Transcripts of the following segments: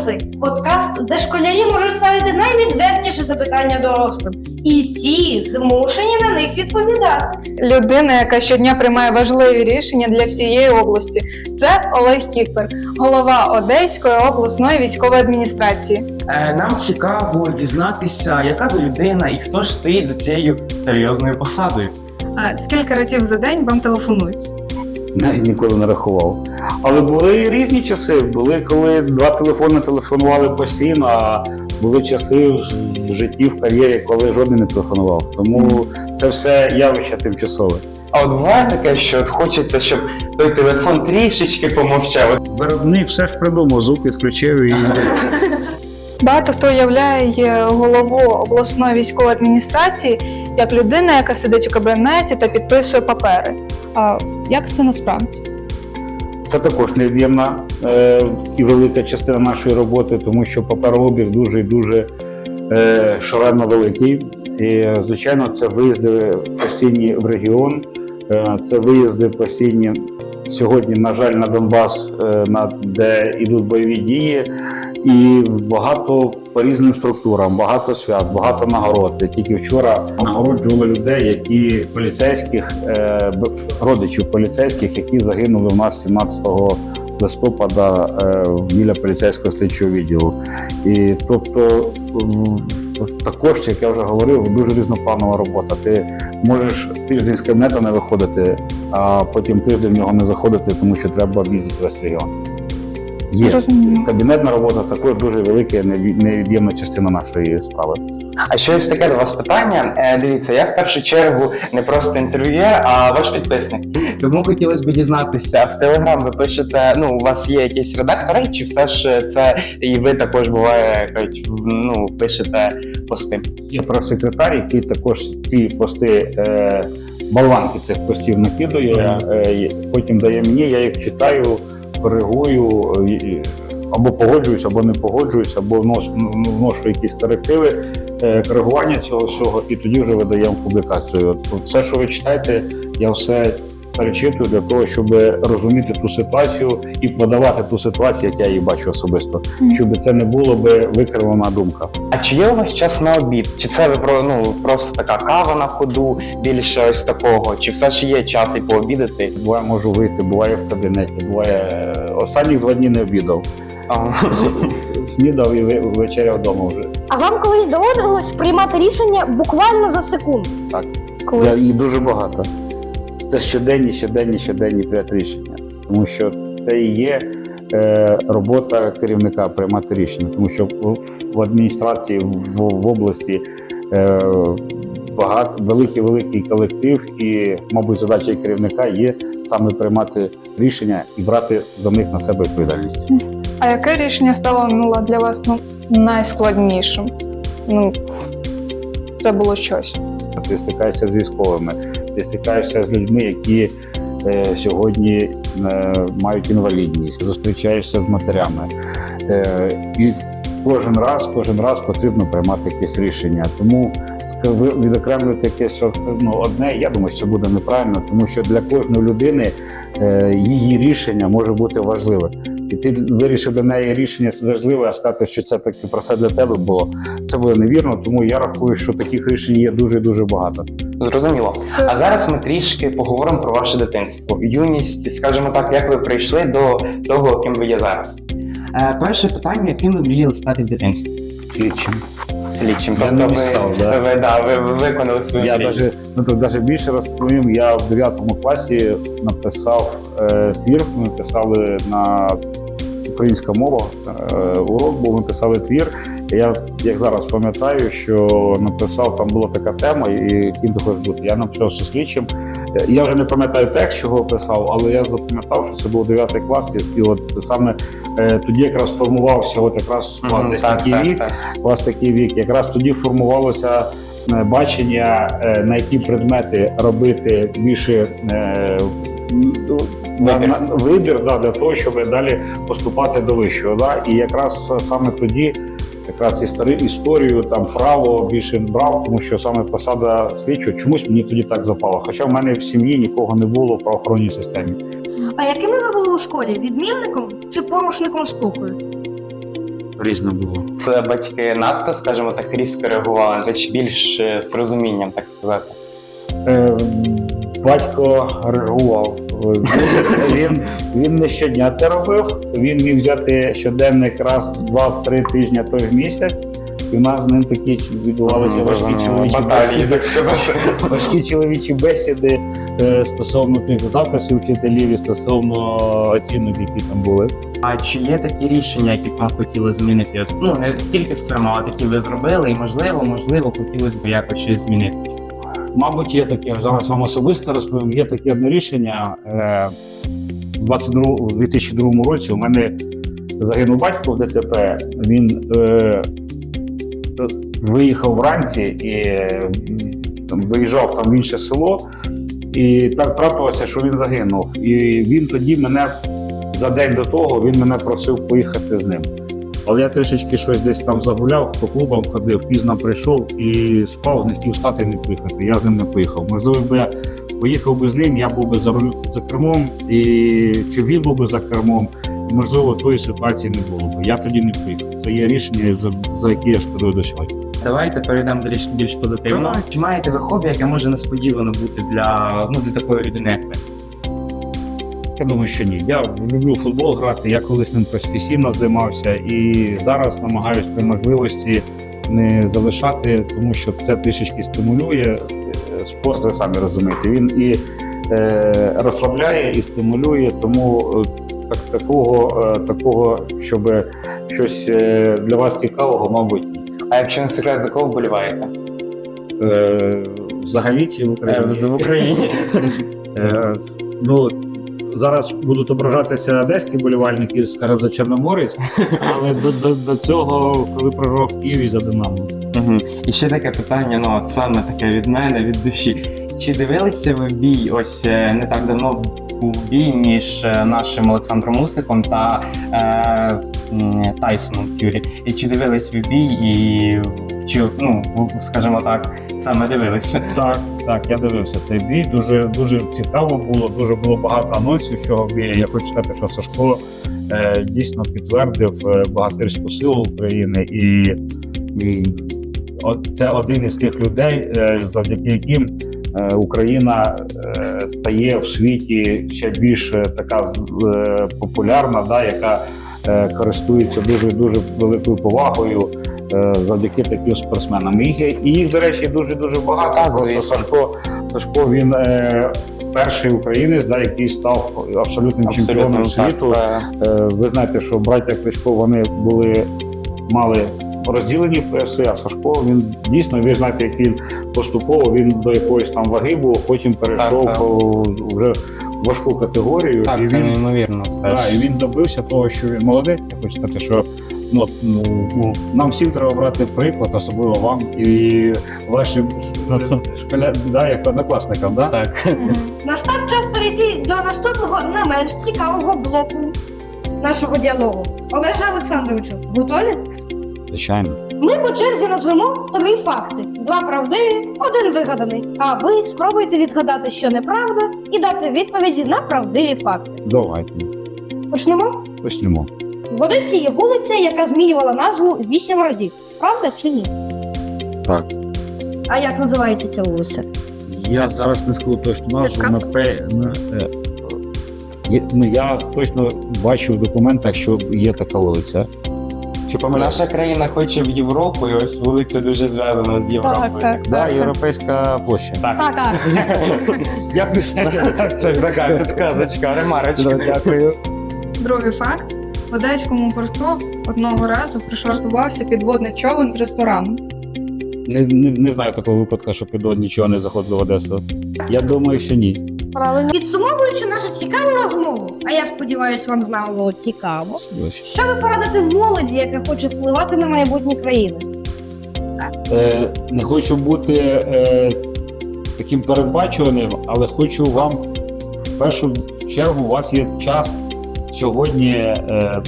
Голоси подкаст, де школярі можуть ставити найвідвертіші запитання дорослим, і ті змушені на них відповідати. Людина, яка щодня приймає важливі рішення для всієї області. Це Олег Кіпер, голова Одеської обласної військової адміністрації. Е, Нам цікаво дізнатися, яка ви людина і хто ж стоїть за цією серйозною посадою. А скільки разів за день вам телефонують? Навіть ніколи не рахував. Але були різні часи. Були, коли два телефони телефонували постійно, а були часи в в житті, в кар'єрі, коли жоден не телефонував. Тому це все явище тимчасове. А от буває таке, що от хочеться, щоб той телефон трішечки помовчав. Виробник все ж придумав, звук відключив і Багато хто уявляє голову обласної військової адміністрації як людина, яка сидить у кабінеті та підписує папери. Як це насправді? це також невід'ємна е, і велика частина нашої роботи, тому що паперообіг дуже і дуже е, шалено великий. І, звичайно, це виїзди постійні в регіон, е, це виїзди постійні сьогодні, на жаль, на Донбас, е, на де йдуть бойові дії, і багато по різним структурам, багато свят, багато нагород. Я Тільки вчора нагороджували людей, які поліцейських е, родичів поліцейських, які загинули у нас 17 листопада е, біля поліцейського слідчого відділу. І тобто. Також, як я вже говорив, дуже різнопланова робота. Ти можеш тиждень з кабінету не виходити, а потім тиждень в нього не заходити, тому що треба об'їздити весь регіон. Є Зрозуміло. кабінетна робота також дуже велика, неві- невід'ємна частина нашої справи. А ще ось таке до вас питання. Е, Дивіться, я в першу чергу не просто інтерв'юєр, а ваш підписник. Тому хотілося б дізнатися, в Телеграм ви пишете, ну, у вас є якісь редактори, чи все ж це і ви також буває, ну, пишете пости? Є прес-секретар, який також ці пости, е, болванки цих постів накидує, е, потім дає мені, я їх читаю, коригую, е, або погоджуюсь, або не погоджуюсь, або внос- ну, вношу якісь корективи, е, коригування цього всього, і тоді вже видаємо публікацію. От все, що ви читаєте, я все перечитую для того, щоб розуміти ту ситуацію і подавати ту ситуацію, як я її бачу особисто, щоб це не було би викривлена думка. А чи є у вас час на обід? Чи це ви про ну просто така кава на ходу, більше ось такого? Чи все ж є час і пообідати? Буває, можу вийти, буває в кабінеті, буває останні два дні не обідав. А, Снідав і ве- вечеряв вдома вже. А вам колись доводилось приймати рішення буквально за секунду? Коли Я, і дуже багато. Це щоденні, щоденні, щоденні прийняти рішення. Тому що це і є е, робота керівника приймати рішення. Тому що в, адміністрації, в, в області е, багато великий великий колектив, і, мабуть, задача керівника є саме приймати рішення і брати за них на себе відповідальність. А яке рішення стало ну, для вас ну, найскладнішим? Ну, це було щось. Ти стикаєшся з військовими, ти стикаєшся з людьми, які е, сьогодні е, мають інвалідність, зустрічаєшся з матерями. Е, і кожен раз, кожен раз потрібно приймати якесь рішення. Тому відокремлювати якесь ну, одне, я думаю, що це буде неправильно, тому що для кожної людини е, її рішення може бути важливе. І ти вирішив для неї рішення важливе, а сказати, що це таке про це для тебе було. Це буде невірно, тому я рахую, що таких рішень є дуже дуже багато. Зрозуміло. А зараз ми трішки поговоримо про ваше дитинство, юність, скажімо так, як ви прийшли до того, ким ви є зараз. Е, перше питання, яким ви мріяли стати в дитинстві? Слідчим. Слідчим. Я Тобто ви, став, да. ви, да, ви виконали свою Я мрію. даже, ну тут даже більше розповім. Я в 9 класі написав е, твір. Ми писали на українська мова. Е, урок був, ми писали твір. Я як зараз пам'ятаю, що написав, там була така тема, і ким ти хочеш бути. Я написав слідчим. Е, Я вже не пам'ятаю текст, чого писав, але я запам'ятав, що це був 9 клас, і, от саме е, тоді якраз формувався, от якраз у вас десь так, такий так, вік так. у вас такий вік. Якраз тоді формувалося бачення, на які предмети робити більше Вибір. на- вибір да, для того, щоб далі поступати до вищого. Да? І якраз саме тоді. Якраз істори, історію, там право більше брав, тому що саме посада слідчого чомусь мені тоді так запало. Хоча в мене в сім'ї нікого не було в правоохоронній системі. А якими ви були у школі? Відмінником чи порушником спокою? Різно було. Це батьки надто, скажімо так, різко реагували, за більш е, з розумінням, так сказати. Е, батько реагував. Він, він не щодня це робив. Він міг взяти щоденник раз в два в три тижні, а то в місяць. І в нас з ним такі відбувалися важкі чоловічі Баталії, бесіди. так сказати. Важкі чоловічі бесіди е, стосовно тих записів вчителів і стосовно оцінок, які там були. А чи є такі рішення, які б вам хотіли змінити? Ну не тільки в цьому, а такі ви зробили, і можливо, можливо, хотілося б якось щось змінити. Мабуть, є таке зараз вам особисто розповім. Є таке одне рішення. Е, у 2002 році у мене загинув батько в ДТП. Він е, виїхав вранці і там, виїжджав там в інше село. І так трапилося, що він загинув. І він тоді мене за день до того він мене просив поїхати з ним. Але я трішечки щось десь там загуляв, по клубам ходив, пізно прийшов і спав, не хотів стати не поїхати. Я з ним не поїхав. Можливо, якби я поїхав би з ним, я був би за, руль- за кермом, і чи він був би за кермом, і, можливо, тої ситуації не було б. Я тоді не поїхав. Це є рішення, за, за яке я шкодую до сьогодні. Давайте перейдемо до річ більш позитивно. Чи маєте ви хобі, яке може несподівано бути для ну для такої людини, як ви? Я думаю, що ні. Я люблю футбол грати, я колись ним професійно займався і зараз намагаюся при можливості не залишати, тому що це трішечки стимулює. Е, Спорт, ви самі розумієте, він і е, розслабляє, і стимулює, тому е, так, такого, е, такого, щоб щось е, для вас цікавого, мабуть. А якщо не секрет, за кого вболіваєте? Е, взагалі чи в Україні? Е, В Україні. Е, ну, зараз будуть ображатися одеські болівальники, з за Чорноморець, але до, до, до цього, коли програв в Києві за Динамо. І ще таке питання, ну от саме таке від мене, від душі. Чи дивилися ви бій? Ось е, не так давно був бій між е, нашим Олександром Усиком та е, Тайсоном Фюрі. І чи дивились ви бій, і чи ну скажімо так, саме дивилися? Так, так, я дивився цей бій. Дуже дуже цікаво було. Дуже було багато анонсів цього бію. Я хочу сказати, що Сашко е, дійсно підтвердив е, багатирську силу України, і, і це один із тих людей, е, завдяки яким е, Україна стає в світі ще більш така популярна, да, яка е, користується дуже дуже великою повагою е, завдяки таким спортсменам. Їх, і їх, до речі, дуже дуже багато. Просто. Сашко, Сашко він е, перший українець, да, який став абсолютним чемпіоном світу. це- ви знаєте, що браття Кличко вони були мали розділені пояси, а Сашко він дійсно, ви знаєте, як він поступово він до якоїсь там ваги був, потім перейшов Так, так. вже важку категорію. і це він неймовірно. Да, і він добився того, що він молодець. Я хочу сказати, що ну, ну, ну, нам всім треба брати приклад, особливо вам і вашим ну, да, як однокласникам. Да? Так. Настав час перейти до наступного не менш цікавого блоку нашого діалогу. Олеже Олександровичу, готові? Звичайно. Ми по черзі назвемо три факти: два правдиві, один вигаданий. А ви спробуйте відгадати, що неправда, і дати відповіді на правдиві факти. Давайте Почнемо. почнемо. В Одесі є вулиця, яка змінювала назву вісім разів. Правда чи ні? Так. А як називається ця вулиця? Я зараз не скажу точно назву, Підказка? напевно. е, є- Ну, я точно бачу в документах, що є така вулиця. Чи Наша країна хоче в Європу, і ось вулиця дуже зв'язана з Європою. так, Да, європейська площа. Так. Так, так. Дякую. Це така підказочка, ремарочка. Дякую. Другий факт: в одеському порту одного разу пришвартувався підводний човен з ресторану. Не, не, не знаю такого випадку, що підвод нічого не заходило в Одесу. Я думаю, що ні. Правильно. Підсумовуючи нашу цікаву розмову, а я сподіваюся, вам з нами було цікаво. Що ви порадите молоді, яка хоче впливати на майбутнє країни? Е, не хочу бути е, таким передбачуваним, але хочу вам в першу чергу у вас є час сьогодні е,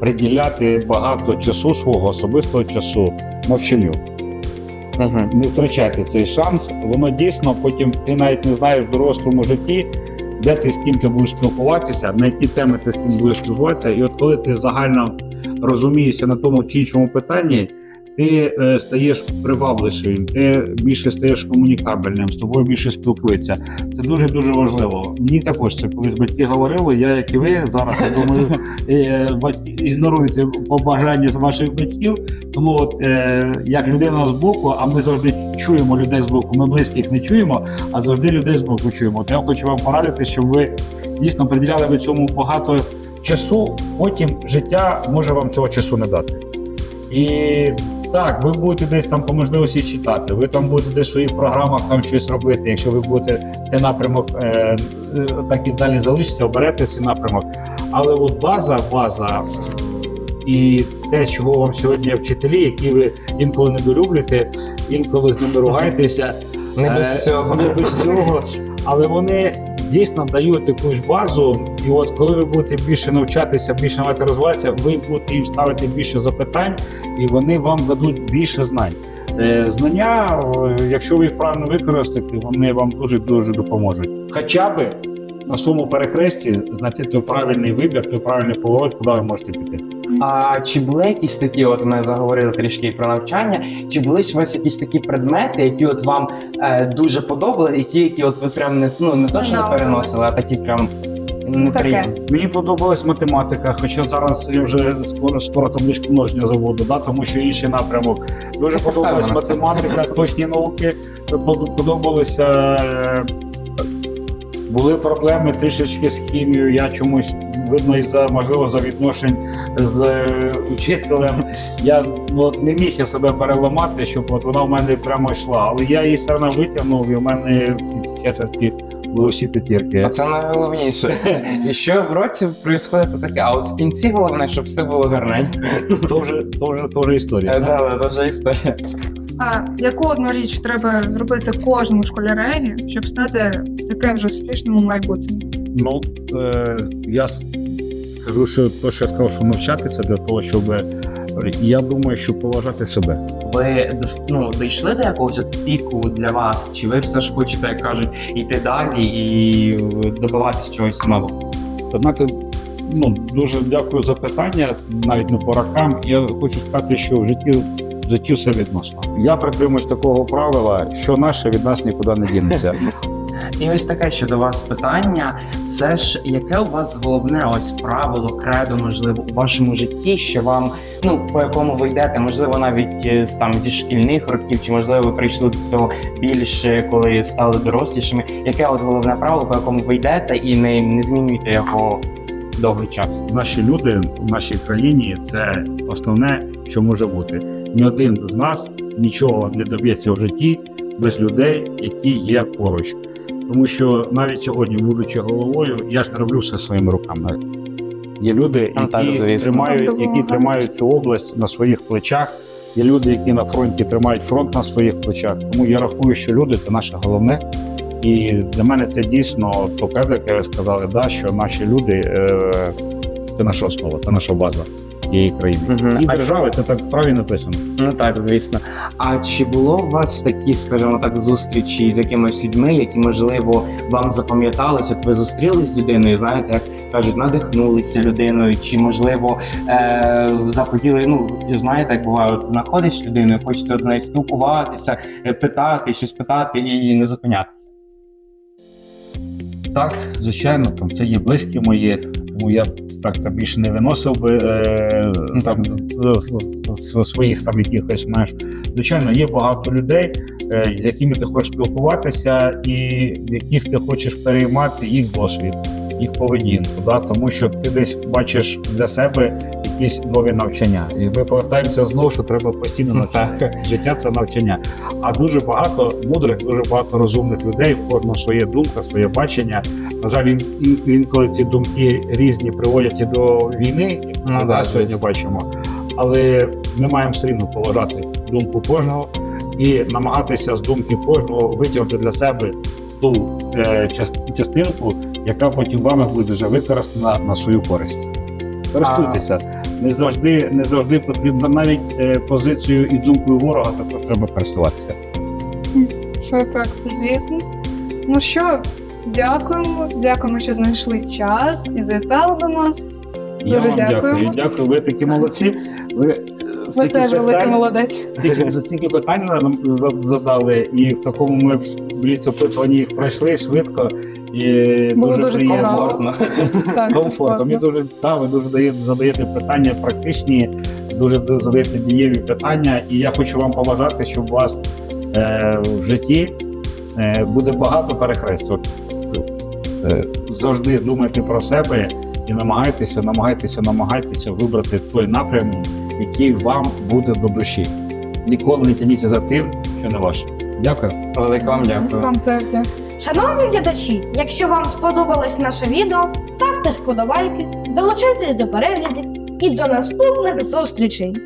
приділяти багато часу свого особистого часу навчанню. Не втрачайте цей шанс. Воно дійсно потім ти навіть не знаєш в дорослому житті, де ти з ким ти будеш спілкуватися, на які теми ти з ким будеш спілкуватися. І от коли ти загально розумієшся на тому чи іншому питанні, ти е, стаєш привабливішим, ти більше стаєш комунікабельним, з тобою більше спілкуються. Це дуже дуже важливо. Мені також це колись батьки говорили. Я як і ви зараз я думаю, е, ігноруєте побажання з ваших батьків. Тому от е, як людина з боку, а ми завжди чуємо людей з боку. Ми близьких не чуємо, а завжди людей з боку чуємо. То я хочу вам порадити, щоб ви дійсно приділяли ви цьому багато часу. Потім життя може вам цього часу не дати. І так, ви будете десь там по можливості читати, ви там будете десь в своїх програмах там щось робити. Якщо ви будете цей напрямок е, е, так і далі залишиться, оберете цей напрямок. Але от база, база і те, чого вам сьогодні вчителі, які ви інколи недолюблюєте, інколи з ними ругаєтеся, Не без Е, цього. Не без цього, але вони дійсно дають якусь базу. І от коли ви будете більше навчатися, більше мати розвиватися, ви будете їм ставити більше запитань, і вони вам дадуть більше знань. Е, Знання, е, якщо ви їх правильно використаєте, вони вам дуже дуже допоможуть. Хоча би на своєму перехресті знайти той правильний вибір, той правильний поворот, куди ви можете піти. А чи були якісь такі, от ми заговорили трішки про навчання, чи були у вас якісь такі предмети, які от вам е, дуже подобали, і ті, які от ви прям не ну не то, що не переносили, а такі прям неприємні. Мені подобалась математика, хоча зараз я вже скоро скоро табличку множення заводу, да, тому що інший напрямок. Дуже подобалась математика, точні науки. Под- Подобалося. Були проблеми трішечки з хімією. Я чомусь видно із за можливо за відношень з е, учителем. Я ну, от не міг я себе переламати, щоб от вона в мене прямо йшла. Але я її все одно витягнув, і в мене четверті були всі п'ятірки. А це найголовніше. І що в році відбувається таке, а от в кінці головне, щоб все було гарненько. То вже, то вже, то вже історія. Е, вже. А яку одну річ треба зробити кожному школяреві, щоб стати таким же успішним у майбутньому? Ну, е, я скажу, що те, що я сказав, що навчатися для того, щоб е, я думаю, що поважати себе. Ви ну, дійшли до якогось піку для вас? Чи ви все ж хочете, як кажуть, йти далі і добиватись чогось нового? Знаєте, ну дуже дякую за питання, навіть не по рокам. Я хочу сказати, що в житті в житті все відносно. Я притримуюсь такого правила, що наше від нас нікуди не дінеться. І ось таке ще до вас питання. Це ж яке у вас головне ось правило, кредо, можливо, у вашому житті, що вам, ну по якому ви йдете, можливо, навіть е, з там зі шкільних років, чи можливо ви прийшли до цього більше, коли стали дорослішими. Яке от головне правило, по якому ви йдете, і не, не змінюєте його довгий час? Наші люди в нашій країні це основне, що може бути. Ні один з нас нічого не доб'ється в житті без людей, які є поруч. Тому що навіть сьогодні, будучи головою, я ж не роблю все своїми руками. Є люди, які тримають, які тримають цю область на своїх плечах. Є люди, які на фронті тримають фронт на своїх плечах. Тому я рахую, що люди це наше головне. І для мене це дійсно то кредо, яке ви сказали, да, що наші люди е, це наша основа, це наша база тієї країни. Мгм. І А держави, це так правильно написано. Ну так, звісно. А чи було у вас такі, скажімо так, зустрічі з якимись людьми, які можливо вам запам'яталися? От ви зустрілись з людиною, знаєте, як кажуть, надихнулися людиною, чи можливо е- захотіли, ну знаєте, як буває, от знаходиш людину, хочеться от з нею спілкуватися, е, питати, щось питати і не зупиняти. Так, звичайно, там це є близькі мої, тому я так це більше не виносив би е, там, з, з- з своїх там якихось меж. Звичайно, є багато людей, е, з якими ти хочеш спілкуватися, і яких ти хочеш переймати їх досвід, їх поведінку, да? тому що ти десь бачиш для себе якісь нові навчання. І ми повертаємося знову, що треба постійно навчати. Життя це навчання. А дуже багато мудрих, дуже багато розумних людей, в кожного своє думка, своє бачення. На жаль, ін- ін- інколи ці думки різні приводять і до війни, як Ну ми да, сьогодні бачимо. Але ми маємо все рівно поважати думку кожного і намагатися з думки кожного витягнути для себе ту е, частинку, яка потім вами буде вже використана на свою користь. Користуйтеся. Не завжди, не завжди потрібно навіть е, позицію і думкою ворога також треба користуватися. Це так, це звісно. Ну що, дякуємо, дякуємо, що знайшли час і завітали до нас. Я Дуже вам дякуємо. дякую. Дякую, ви такі молодці. Ви е, Ви стільки теж великий питань- молодець. Стільки, за стільки питань нам за- задали, і в такому ми бліц опитуванні їх пройшли швидко і Було дуже, дуже приємно. Комфортно. Мені дуже та, ви дуже даєте, задаєте питання практичні, дуже задаєте дієві питання, і я хочу вам побажати, щоб у вас е, в житті е, буде багато перехрест. Е, завжди думайте про себе і намагайтеся, намагайтеся, намагайтеся вибрати той напрям, який вам буде до душі. Ніколи не тяніться за тим, що не ваше. Дякую. Велике вам дякую. Вам серця. Шановні глядачі, якщо вам сподобалось наше відео, ставте вподобайки, долучайтесь до переглядів і до наступних зустрічей!